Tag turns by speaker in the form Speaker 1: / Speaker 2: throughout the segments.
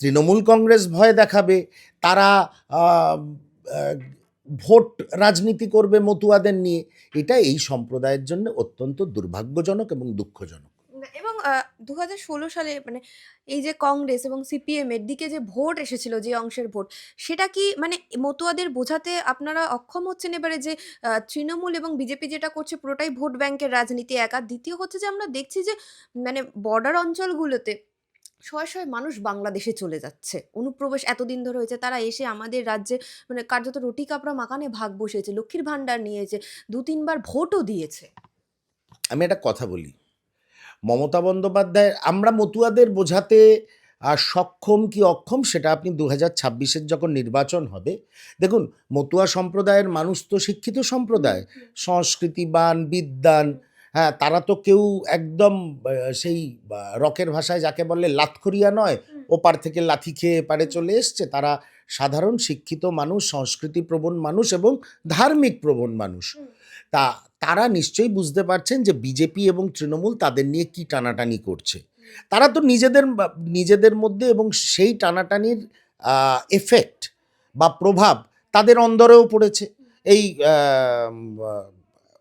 Speaker 1: তৃণমূল কংগ্রেস ভয় দেখাবে, তারা ভোট রাজনীতি করবে মতুয়াদের নিয়ে, এটা এই সম্প্রদায়ের জন্য অত্যন্ত দুর্ভাগ্যজনক এবং দুঃখজনক।
Speaker 2: এবং দু হাজার ষোলো সালে মানে এই যে কংগ্রেস এবং সিপিএম এর দিকে যে ভোট এসেছিল, যে অংশের ভোট, সেটা কি মানে মতুয়াদের বোঝাতে আপনারা অক্ষম হচ্ছেন এবারে যে তৃণমূল এবং বিজেপি যেটা করছে পুরোটাই ভোট ব্যাংকের রাজনীতি এক? দ্বিতীয় হচ্ছে যে আমরা দেখছি যে মানে বর্ডার অঞ্চলগুলোতে শয়ে শয়ে মানুষ বাংলাদেশে চলে যাচ্ছে। অনুপ্রবেশ এতদিন ধরে হয়েছে তারা এসে আমাদের রাজ্যে মানে কার্যত রুটি কাপড়া মাখানে ভাগ বসিয়েছে লক্ষ্মীর ভাণ্ডার নিয়েছে দু তিনবার ভোটও দিয়েছে।
Speaker 1: আমি একটা কথা বলি। মমতা বন্দ্যোপাধ্যায় আমরা মতুয়াদের বোঝাতে আহ, সক্ষম কি অক্ষম সেটা আপনি দু হাজার ছাব্বিশের যখন নির্বাচন হবে দেখুন মতুয়া সম্প্রদায়ের মানুষ তো শিক্ষিত সম্প্রদায়। সংস্কৃতিবান বিদ্যান হ্যাঁ তারা তো কেউ একদম সেই রকের ভাষায় যাকে বলে লাতখরিয়া নয় ওপার থেকে লাথি খেয়ে এপারে চলে এসছে। তারা সাধারণ শিক্ষিত মানুষ সংস্কৃতি প্রবণ মানুষ এবং ধার্মিক প্রবণ মানুষ তা তারা নিশ্চয়ই বুঝতে পারছেন যে বিজেপি এবং তৃণমূল তাদের নিয়ে কি টানাটানি করছে। তারা তো নিজেদের নিজেদের মধ্যে এবং সেই টানাটানির এফেক্ট বা প্রভাব তাদের অন্দরেও পড়েছে। এই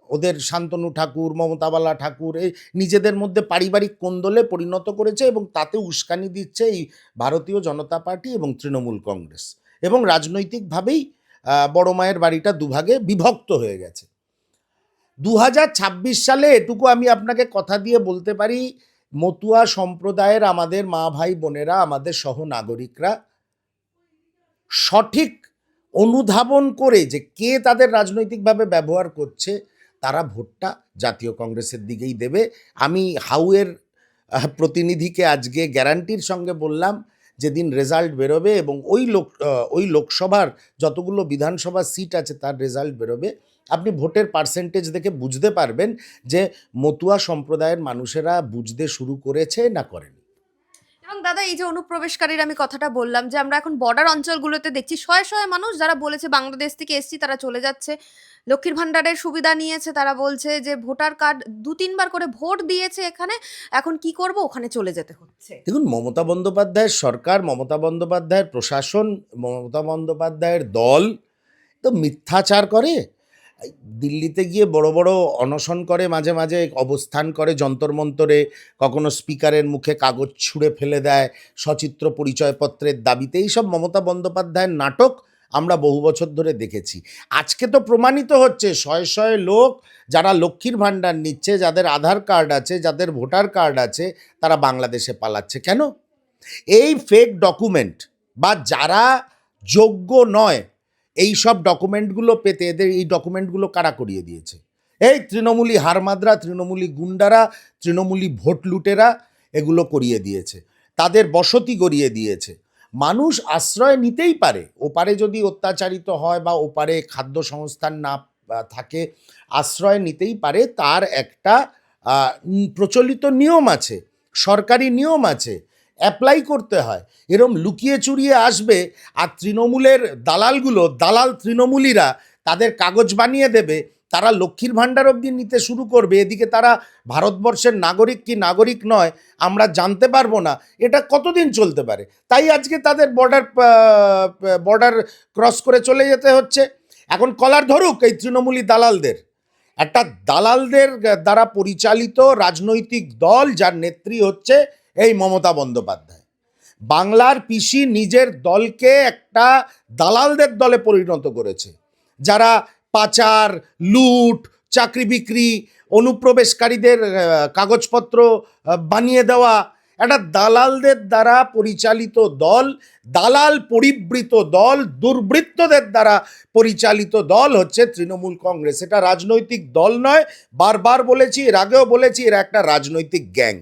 Speaker 1: ওদের শান্তনু ঠাকুর, মমতাবালা ঠাকুর, এই নিজেদের মধ্যে পারিবারিক কোন্দলে পরিণত করেছে এবং তাতে উস্কানি দিচ্ছে এই ভারতীয় জনতা পার্টি এবং তৃণমূল কংগ্রেস। এবং রাজনৈতিকভাবেই বড় মায়ের বাড়িটা দুভাগে বিভক্ত হয়ে গেছে। দু হাজার ছাব্বিশ সালে এটুকু আমি আপনাকে কথা দিয়ে বলতে পারি, মতুয়া সম্প্রদায়ের আমাদের মা, ভাই, বোনেরা, আমাদের সহ নাগরিকরা সঠিক অনুধাবন করে যে কে তাদের রাজনৈতিকভাবে ব্যবহার করছে তারা ভোটটা জাতীয় কংগ্রেসের দিকেই দেবে। আমি হাউয়ের প্রতিনিধিকে আজকে গ্যারান্টির সঙ্গে বললাম, যেদিন রেজাল্ট বেরোবে এবং ওই লোক ওই লোকসভার যতগুলো বিধানসভা সিট আছে তার রেজাল্ট বেরোবে, আপনি ভোটের পার্সেন্টেজ দেখে বুঝতে পারবেন যে মতুয়া সম্প্রদায়ের মানুষেরা বুঝতে শুরু করেছে না করেনি।
Speaker 2: দাদা, এই যে অনুপ্রবেশকারীর আমি কথাটা বললাম যে, আমরা এখন বর্ডার অঞ্চলগুলোতে দেখছি, শয়ে শয়ে মানুষ যারা বলেছে বাংলাদেশ থেকে এসছি, তারা চলে যাচ্ছে। লক্ষ্মীর ভাণ্ডারের সুবিধা নিয়েছে, তারা বলছে যে, ভোটার কার্ড দু তিনবার করে ভোট দিয়েছে এখানে, এখন কি করব? ওখানে চলে যেতে হচ্ছে।
Speaker 1: দেখুন, মমতা বন্দ্যোপাধ্যায়ের সরকার, মমতা বন্দ্যোপাধ্যায়ের প্রশাসন, মমতা বন্দ্যোপাধ্যায়ের দল তো মিথ্যাচার করে। দিল্লিতে গিয়ে বড় বড় অনশন করে, মাঝে মাঝে অবস্থান করে, যন্তর মন্তরে কখনো স্পিকারের মুখে কাগজ ছুঁড়ে ফেলে দেয়, সচিত্র পরিচয়পত্রের দাবিতে। এইসব মমতা বন্দ্যোপাধ্যায়ের নাটক আমরা বহু বছর ধরে দেখেছি। আজকে তো প্রমাণিত হচ্ছে, শয়ে শয়ে লোক যারা লক্ষ্মীর ভাণ্ডার নিচ্ছে, যাদের আধার কার্ড আছে, যাদের ভোটার কার্ড আছে, তারা বাংলাদেশে পালাচ্ছে। কেন? এই ফেক ডকুমেন্ট বা যারা যোগ্য নয় এই সব ডকুমেন্টগুলো পেতে এদের এই ডকুমেন্টগুলো কারা করিয়ে দিয়েছে? এই তৃণমূলী হারমাদরা, তৃণমূলী গুন্ডারা, তৃণমূলী ভোট লুটেরা এগুলো করিয়ে দিয়েছে। তাদের বসতি গড়িয়ে দিয়েছে। মানুষ আশ্রয় নিতেই পারে। ওপারে যদি অত্যাচারিত হয় বা ওপারে খাদ্য সংস্থান না থাকে, আশ্রয় নিতেই পারে। তার একটা প্রচলিত নিয়ম আছে। সরকারি নিয়ম আছে। অ্যাপ্লাই করতে হয়। এরম লুকিয়ে চুরিয়ে আসবে আর তৃণমূলের দালালগুলো, দালাল তৃণমূলীরা তাদের কাগজ বানিয়ে দেবে, তারা লক্ষ্মীর ভাণ্ডার অবধি নিতে শুরু করবে, এদিকে তারা ভারতবর্ষের নাগরিক কি নাগরিক নয়, আমরা জানতে পারব না, এটা কতদিন চলতে পারে? তাই আজকে তাদের বর্ডার বর্ডার ক্রস করে চলে যেতে হচ্ছে। এখন কলার ধরুক এই তৃণমূলী দালালদের। একটা দালালদের দ্বারা পরিচালিত রাজনৈতিক দল যার নেত্রী হচ্ছে এই মমতা বন্দ্যোপাধ্যায়। বাংলার পিসি নিজের দলকে একটা দালালদের দলে পরিণত করেছে। যারা পাচার, লুট, চাকরি বিক্রি, অনুপ্রবেশকারীদের কাগজপত্র বানিয়ে দেওয়া, একটা দালালদের দ্বারা পরিচালিত দল, দালাল পরিবৃত দল, দুর্বৃত্তদের দ্বারা পরিচালিত দল হচ্ছে তৃণমূল কংগ্রেস। এটা রাজনৈতিক দল নয়, বারবার বলেছি, এর আগেও বলেছি, এরা একটা রাজনৈতিক গ্যাং।